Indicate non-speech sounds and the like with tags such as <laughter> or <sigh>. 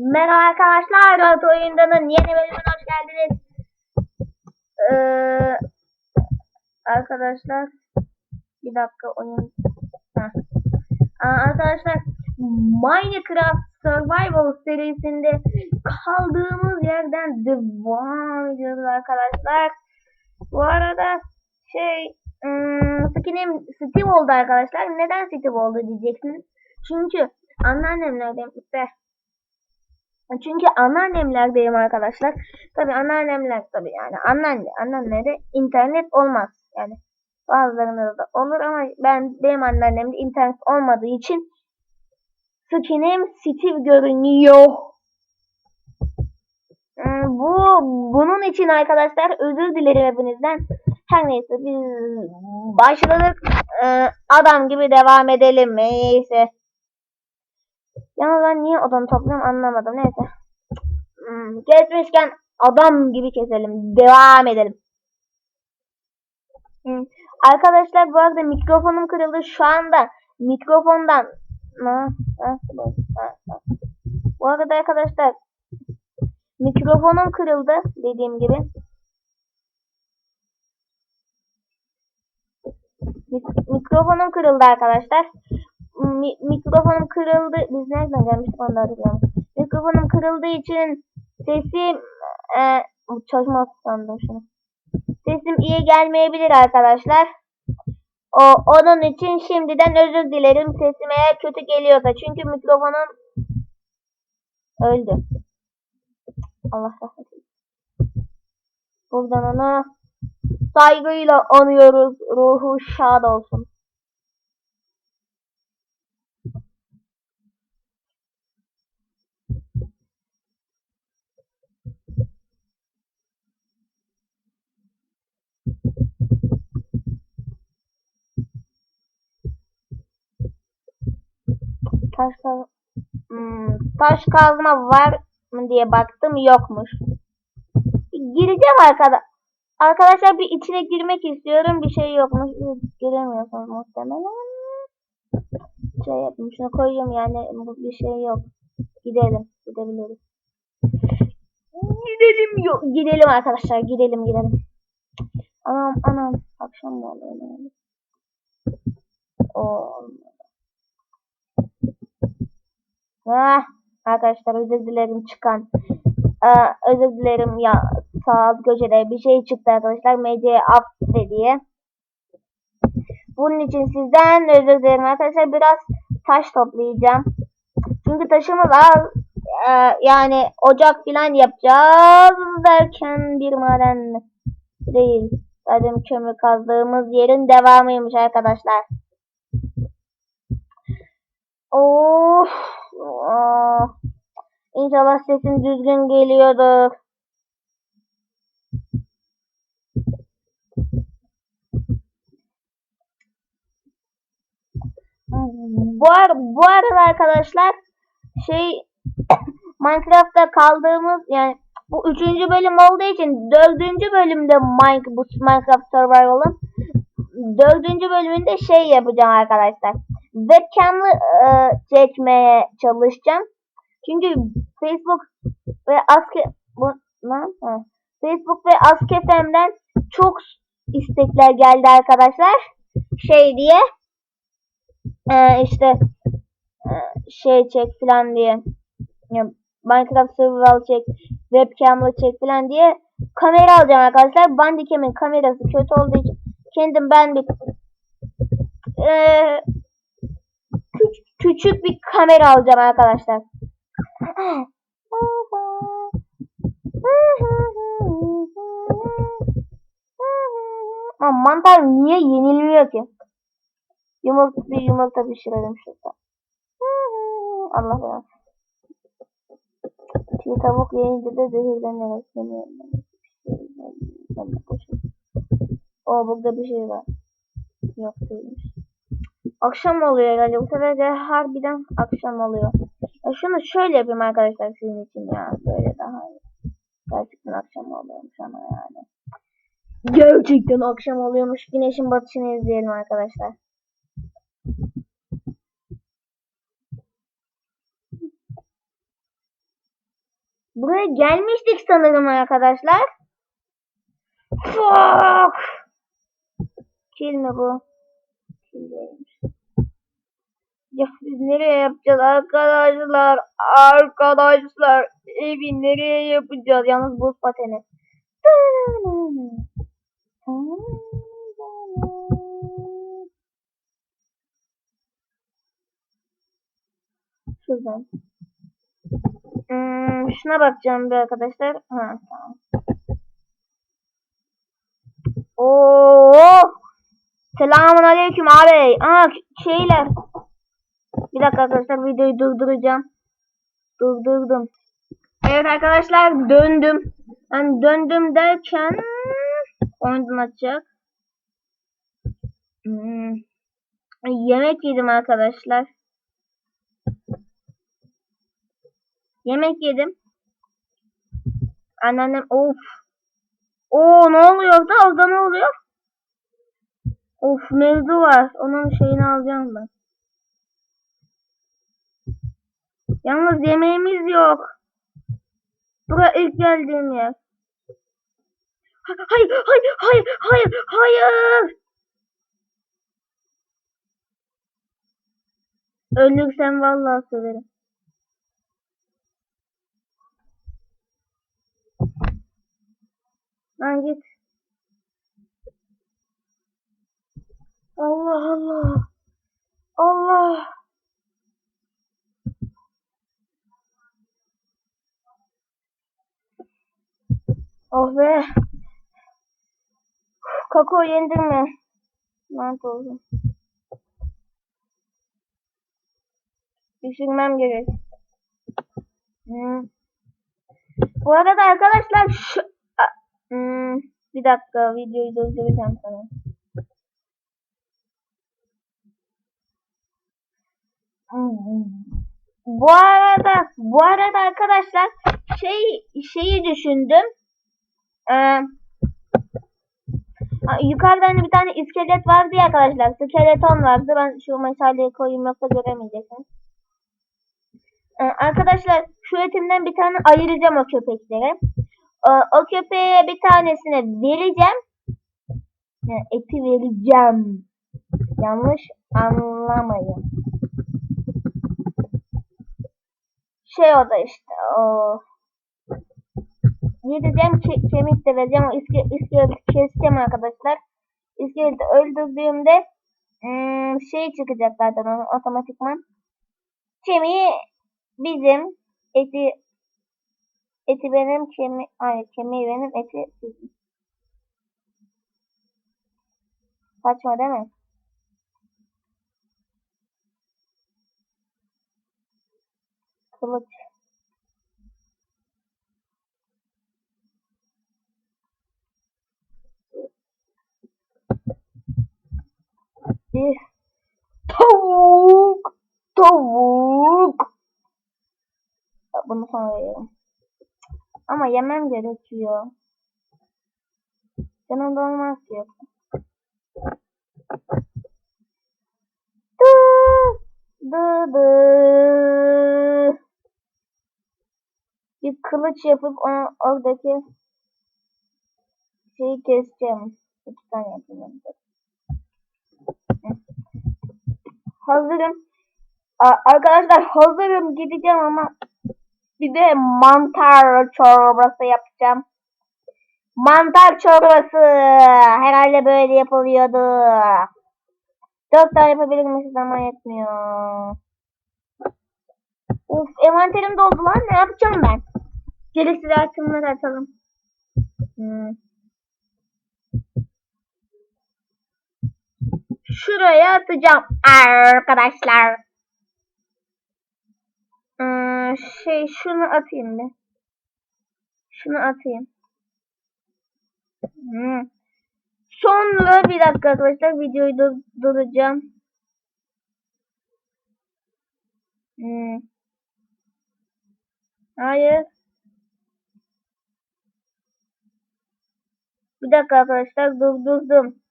Merhaba arkadaşlar, Dört Oyundan'ın yeni bölümüne hoş geldiniz. Ee, arkadaşlar, bir dakika oyun... Aa, arkadaşlar, Minecraft Survival serisinde kaldığımız yerden devam ediyoruz arkadaşlar. Bu arada şey, ım, skinim Steve oldu arkadaşlar. Neden Steve oldu diyeceksiniz. Çünkü anneannemlerdeyim işte çünkü anneannemlerdeyim arkadaşlar. Tabi anneannemler tabi yani anneanne, anneannede internet olmaz. Yani bazılarında da olur ama ben benim anneannemde internet olmadığı için skinim Steve görünüyor. Hmm, Bu bunun için arkadaşlar özür dilerim hepinizden. Her neyse biz başladık. Ee, adam gibi devam edelim. Neyse. Yalnız ben niye odamı topluyorum anlamadım. Neyse. Hmm, kesmişken adam gibi keselim. Devam edelim. Hmm. Arkadaşlar bu arada mikrofonum kırıldı. Şu anda mikrofondan Ha, ha, ha, ha. bu arada arkadaşlar mikrofonum kırıldı dediğim gibi. Mik- mikrofonum kırıldı arkadaşlar. Mi- mikrofonum kırıldı. Biz nereden gelmiştik onu da hatırlamıyorum. Mikrofonum kırıldığı için sesim e, çalışmaz sandım şunu. Sesim iyi gelmeyebilir arkadaşlar. O onun için şimdiden özür dilerim. Sesim eğer kötü geliyorsa çünkü mikrofonum öldü. Allah rahmet eylesin. Buradan onu saygıyla anıyoruz. Ruhu şad olsun. Taş, kaz hmm, taş kazma var mı diye baktım yokmuş. Gireceğim arkada. Arkadaşlar bir içine girmek istiyorum. Bir şey yokmuş. Giremiyorsunuz muhtemelen. Şey yapayım. Şunu koyayım yani bu bir şey yok. Gidelim. Gidebiliriz. Gidelim yok. Gidelim arkadaşlar. Gidelim gidelim. Anam anam. Akşam mı oluyor? Oo. Ah, arkadaşlar özür dilerim çıkan. Aa, özür dilerim ya sağ alt köşede bir şey çıktı arkadaşlar. MC affet diye. Bunun için sizden özür dilerim arkadaşlar. Biraz taş toplayacağım. Çünkü taşımız az. Ee, yani ocak falan yapacağız derken bir maden değil. Zaten kömür kazdığımız yerin devamıymış arkadaşlar. Of. Oh. İnşallah sesim düzgün geliyordur. Bu, ar bu arada arkadaşlar şey <coughs> Minecraft'ta kaldığımız yani bu üçüncü bölüm olduğu için dördüncü bölümde Minecraft Survival'ın dördüncü bölümünde şey yapacağım arkadaşlar. Webcam'lı e, çekmeye çalışacağım. Çünkü Facebook ve Aske bu lan. Facebook ve Askefem'den çok istekler geldi arkadaşlar. Şey diye e, işte e, şey çek falan diye ya, Minecraft Survival çek, webcam'lı çek falan diye kamera alacağım arkadaşlar. Bandicam'in kamerası kötü olduğu için kendim ben bir e, küçük bir kamera alacağım arkadaşlar. Ama mantar niye yenilmiyor ki? Yumurta bir yumurta pişirelim şurada. Allah Allah. Çiğ tavuk yiyince de zehirlenir. O burada bir şey var. Yok değilmiş. Akşam oluyor herhalde. Bu sefer de harbiden akşam oluyor. Ya şunu şöyle yapayım arkadaşlar sizin için ya. Böyle daha iyi. Gerçekten akşam oluyormuş ama yani. Gerçekten akşam oluyormuş. Güneşin batışını izleyelim arkadaşlar. Buraya gelmiştik sanırım arkadaşlar. Fuck. Kill mi bu? Kill değilmiş. Ya biz nereye yapacağız arkadaşlar? Arkadaşlar evi nereye yapacağız? Yalnız buz pateni. Şuradan. Hmm, şuna bakacağım bir arkadaşlar. Ha tamam. Oo! Selamun aleyküm abi. Aa şeyler. Bir dakika arkadaşlar videoyu durduracağım. Durdurdum. Evet arkadaşlar döndüm. Ben döndüm derken oyundan açacak. Hmm. Yemek yedim arkadaşlar. Yemek yedim. Anneannem of. Oo ne oluyor da orada ne oluyor? Of mevzu var. Onun şeyini alacağım ben. Yalnız yemeğimiz yok. Bura ilk geldiğim yer. Hayır, hayır, hayır, hayır, hayır. Ölürsem vallahi severim. Lan git. Allah Allah. Allah. Oh be. Kakao yendim mi? Mant oldu. Düşünmem gerek. Hmm. Bu arada arkadaşlar şu... Hmm, bir dakika videoyu durduracağım sana. Bu arada bu arada arkadaşlar şey şeyi düşündüm. Ee, a- yukarıda hani bir tane iskelet vardı ya arkadaşlar. Skeleton vardı. Ben şu meşaleyi koyayım yoksa göremeyeceksiniz. Ee, arkadaşlar şu etimden bir tane ayıracağım o köpeklere. Ee, o köpeğe bir tanesine vereceğim. Yani eti vereceğim. Yanlış anlamayın. Şey o da işte o. Yedeceğim ke kemik de vereceğim. O iske iskeleti keseceğim arkadaşlar. İskeleti öldürdüğümde hmm, şey çıkacak zaten onun otomatikman. Kemiği bizim eti eti benim kemi ay kemiği benim eti sizin. Saçma değil mi? Kılıç. Bir tavuk. Tavuk. Bunu sonra. Ama yemem gerekiyor. Canım da olmaz ki. Dı dı dı. Bir kılıç yapıp onu oradaki şeyi keseceğim. İki tane yapayım. Hazırım. Arkadaşlar hazırım gideceğim ama bir de mantar çorbası yapacağım. Mantar çorbası herhalde böyle yapılıyordu. Dört tane yapabilirmişiz ama yetmiyor. Uf envanterim doldu lan ne yapacağım ben? Gereksiz açımları atalım. Hmm. Şuraya atacağım arkadaşlar. Hmm, şey şunu atayım bir. Şunu atayım. Hmm. Sonra bir dakika arkadaşlar videoyu dur duracağım. Hmm. Hayır. Bir dakika arkadaşlar durdurdum.